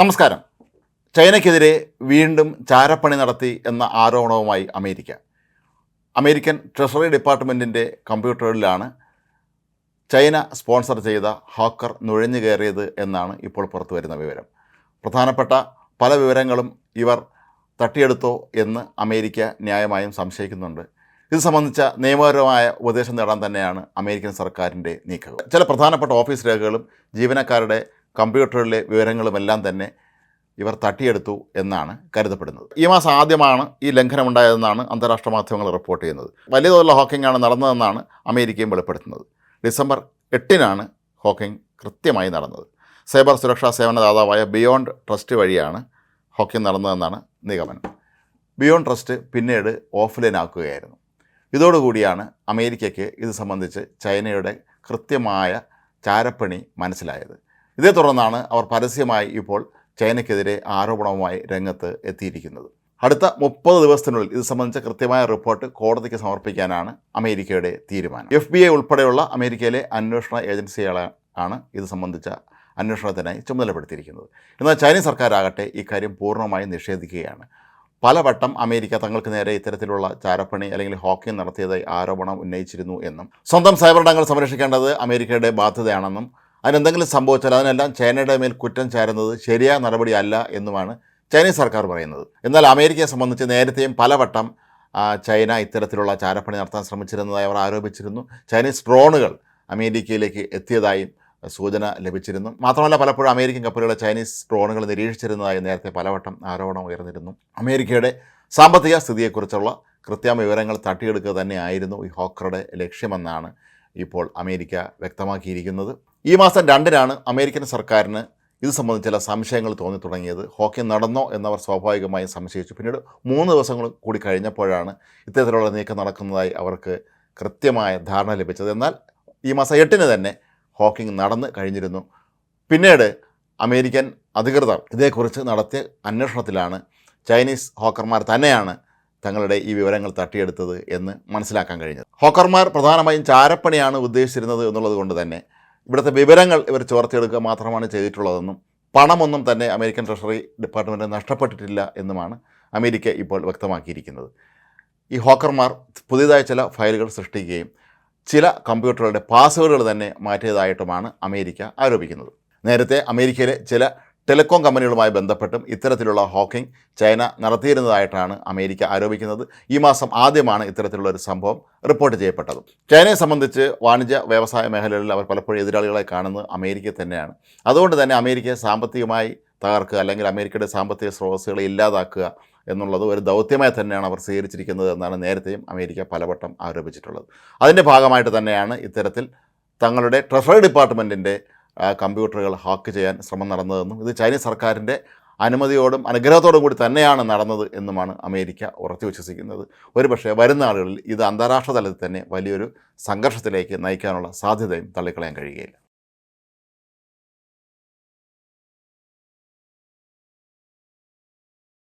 നമസ്കാരം. ചൈനയ്ക്കെതിരെ വീണ്ടും ചാരപ്പണി നടത്തി എന്ന ആരോപണവുമായി അമേരിക്ക. അമേരിക്കൻ ട്രഷറി ഡിപ്പാർട്ട്മെന്റിന്റെ കമ്പ്യൂട്ടറിലാണ് ചൈന സ്പോൺസർ ചെയ്ത ഹാക്കർ നുഴഞ്ഞു കയറിയത് എന്നാണ് ഇപ്പോൾ പുറത്തു വരുന്ന വിവരം. പ്രധാനപ്പെട്ട പല വിവരങ്ങളും ഇവർ തട്ടിയെടുത്തോ എന്ന് അമേരിക്ക ന്യായമായും സംശയിക്കുന്നുണ്ട്. ഇത് സംബന്ധിച്ച നിയമപരമായ ഉപദേശം നേടാൻ തന്നെയാണ് അമേരിക്കൻ സർക്കാരിന്റെ നീക്കം ചില പ്രധാനപ്പെട്ട ഓഫീസ് രേഖകളും ജീവനക്കാരുടെ കമ്പ്യൂട്ടറിലെ വിവരങ്ങളുമെല്ലാം തന്നെ ഇവർ തട്ടിയെടുത്തു എന്നാണ് കരുതപ്പെടുന്നത്. ഈ മാസം ആദ്യമാണ് ഈ ലംഘനം ഉണ്ടായതെന്നാണ് അന്താരാഷ്ട്ര മാധ്യമങ്ങൾ റിപ്പോർട്ട് ചെയ്യുന്നത്. വലിയ തോതിലുള്ള ഹോക്കിംഗ് ആണ് നടന്നതെന്നാണ് അമേരിക്കയും വെളിപ്പെടുത്തുന്നത്. ഡിസംബർ എട്ടിനാണ് ഹോക്കിംഗ് കൃത്യമായി നടന്നത്. സൈബർ സുരക്ഷാ സേവനദാതാവായ ബിയോണ്ട് ട്രസ്റ്റ് വഴിയാണ് ഹോക്കിംഗ് നടന്നതെന്നാണ് നിഗമനം. ബിയോണ്ട് ട്രസ്റ്റ് പിന്നീട് ഓഫ്ലൈൻ ആക്കുകയായിരുന്നു ഇതോടുകൂടിയാണ് അമേരിക്കയ്ക്ക് ഇത് സംബന്ധിച്ച് ചൈനയുടെ കൃത്യമായ ചാരപ്പണി മനസ്സിലായത്. ഇതേ തുടർന്നാണ് അവർ പരസ്യമായി ഇപ്പോൾ ചൈനയ്ക്കെതിരെ ആരോപണവുമായി രംഗത്ത് എത്തിയിരിക്കുന്നത്. അടുത്ത മുപ്പത് ദിവസത്തിനുള്ളിൽ ഇത് സംബന്ധിച്ച കൃത്യമായ റിപ്പോർട്ട് കോടതിക്ക് സമർപ്പിക്കാനാണ് അമേരിക്കയുടെ തീരുമാനം. എഫ് ബി ഐ ഉൾപ്പെടെയുള്ള അമേരിക്കയിലെ അന്വേഷണ ഏജൻസികളെ ആണ് ഇത് സംബന്ധിച്ച അന്വേഷണത്തിനായി ചുമതലപ്പെടുത്തിയിരിക്കുന്നത്. എന്നാൽ ചൈനീസ് സർക്കാരാകട്ടെ ഇക്കാര്യം പൂർണമായും നിഷേധിക്കുകയാണ്. പലവട്ടം അമേരിക്ക തങ്ങൾക്ക് നേരെ ഇത്തരത്തിലുള്ള ചാരപ്പണി അല്ലെങ്കിൽ ഹോക്കിംഗ് നടത്തിയതായി ആരോപണം ഉന്നയിച്ചിരുന്നു എന്നും സ്വന്തം സൈബർ ഇടങ്ങൾ സംരക്ഷിക്കേണ്ടത് അമേരിക്കയുടെ ബാധ്യതയാണെന്നും അതിനെന്തെങ്കിലും സംഭവിച്ചാൽ അതിനെല്ലാം ചൈനയുടെ മേൽ കുറ്റം ചാരുന്നത് ശരിയായ നടപടിയല്ല എന്നുമാണ് ചൈനീസ് സർക്കാർ പറയുന്നത്. എന്നാൽ അമേരിക്കയെ സംബന്ധിച്ച് നേരത്തെയും പലവട്ടം ചൈന ഇത്തരത്തിലുള്ള ചാരപ്പണി നടത്താൻ ശ്രമിച്ചിരുന്നതായി അവർ ആരോപിച്ചിരുന്നു. ചൈനീസ് ഡ്രോണുകൾ അമേരിക്കയിലേക്ക് എത്തിയതായും സൂചന ലഭിച്ചിരുന്നു. മാത്രമല്ല പലപ്പോഴും അമേരിക്കൻ കപ്പലുകളെ ചൈനീസ് ഡ്രോണുകൾ നിരീക്ഷിച്ചിരുന്നതായി നേരത്തെ പലവട്ടം ആരോപണം ഉയർന്നിരുന്നു. അമേരിക്കയുടെ സാമ്പത്തിക സ്ഥിതിയെക്കുറിച്ചുള്ള കൃത്യമായ വിവരങ്ങൾ തട്ടിയെടുക്കുക തന്നെയായിരുന്നു ഈ ഹോക്കറുടെ ലക്ഷ്യമെന്നാണ് ഇപ്പോൾ അമേരിക്ക വ്യക്തമാക്കിയിരിക്കുന്നത്. ഈ മാസം രണ്ടിനാണ് അമേരിക്കൻ സർക്കാരിന് ഇത് സംബന്ധിച്ച് ചില സംശയങ്ങൾ തോന്നി തുടങ്ങിയത്. ഹോക്കി നടന്നോ എന്നവർ സ്വാഭാവികമായും സംശയിച്ചു. പിന്നീട് മൂന്ന് ദിവസങ്ങൾ കൂടി കഴിഞ്ഞപ്പോഴാണ് ഇത്തരത്തിലുള്ള നീക്കം നടക്കുന്നതായി അവർക്ക് കൃത്യമായ ധാരണ ലഭിച്ചത്. എന്നാൽ ഈ മാസം എട്ടിന് തന്നെ ഹോക്കിംഗ് നടന്ന് കഴിഞ്ഞിരുന്നു. പിന്നീട് അമേരിക്കൻ അധികൃതർ ഇതേക്കുറിച്ച് നടത്തിയ അന്വേഷണത്തിലാണ് ചൈനീസ് ഹോക്കർമാർ തന്നെയാണ് തങ്ങളുടെ ഈ വിവരങ്ങൾ തട്ടിയെടുത്തത് എന്ന് മനസ്സിലാക്കാൻ കഴിഞ്ഞത്. ഹോക്കർമാർ പ്രധാനമായും ചാരപ്പണിയാണ് ഉദ്ദേശിച്ചിരുന്നത് എന്നുള്ളത് കൊണ്ട് തന്നെ ഇവിടുത്തെ വിവരങ്ങൾ ഇവർ ചോർത്തിയെടുക്കുക മാത്രമാണ് ചെയ്തിട്ടുള്ളതെന്നും പണമൊന്നും തന്നെ അമേരിക്കൻ ട്രഷറി ഡിപ്പാർട്ട്മെന്റ് നഷ്ടപ്പെട്ടിട്ടില്ല എന്നുമാണ് അമേരിക്ക ഇപ്പോൾ വ്യക്തമാക്കിയിരിക്കുന്നത്. ഈ ഹോക്കർമാർ പുതിയതായ ചില ഫയലുകൾ സൃഷ്ടിക്കുകയും ചില കമ്പ്യൂട്ടറുകളുടെ പാസ്വേഡുകൾ തന്നെ മാറ്റിയതായിട്ടുമാണ് അമേരിക്ക ആരോപിക്കുന്നത്. നേരത്തെ അമേരിക്കയിലെ ചില ടെലികോം കമ്പനികളുമായി ബന്ധപ്പെട്ടും ഇത്തരത്തിലുള്ള ഹോക്കിംഗ് ചൈന നടത്തിയിരുന്നതായിട്ടാണ് അമേരിക്ക ആരോപിക്കുന്നത്. ഈ മാസം ആദ്യമാണ് ഇത്തരത്തിലുള്ള ഒരു സംഭവം റിപ്പോർട്ട് ചെയ്യപ്പെട്ടത്. ചൈനയെ സംബന്ധിച്ച് വാണിജ്യ വ്യവസായ മേഖലകളിൽ അവർ പലപ്പോഴും എതിരാളികളെ കാണുന്നത് അമേരിക്ക തന്നെയാണ്. അതുകൊണ്ട് തന്നെ അമേരിക്കയെ സാമ്പത്തികമായി തകർക്കുക അല്ലെങ്കിൽ അമേരിക്കയുടെ സാമ്പത്തിക സ്രോതസ്സുകളെ ഇല്ലാതാക്കുക എന്നുള്ളത് ഒരു ദൗത്യമായി തന്നെയാണ് അവർ സ്വീകരിച്ചിരിക്കുന്നത് എന്നാണ് നേരത്തെയും അമേരിക്ക പലവട്ടം ആരോപിച്ചിട്ടുള്ളത്. അതിന്റെ ഭാഗമായിട്ട് തന്നെയാണ് ഇത്തരത്തിൽ തങ്ങളുടെ ട്രഷറി ഡിപ്പാർട്ട്മെന്റിന്റെ കമ്പ്യൂട്ടറുകൾ ഹാക്ക് ചെയ്യാൻ ശ്രമം നടന്നതെന്നും ഇത് ചൈനീസ് സർക്കാരിന്റെ അനുമതിയോടും അനുഗ്രഹത്തോടും കൂടി തന്നെയാണ് നടന്നത് എന്നുമാണ് അമേരിക്ക ഉറച്ചു വിശ്വസിക്കുന്നത്. ഒരുപക്ഷെ വരുന്ന ആളുകളിൽ ഇത് അന്താരാഷ്ട്ര തലത്തിൽ തന്നെ വലിയൊരു സംഘർഷത്തിലേക്ക് നയിക്കാനുള്ള സാധ്യതയും തള്ളിക്കളയാൻ കഴിയുകയില്ല.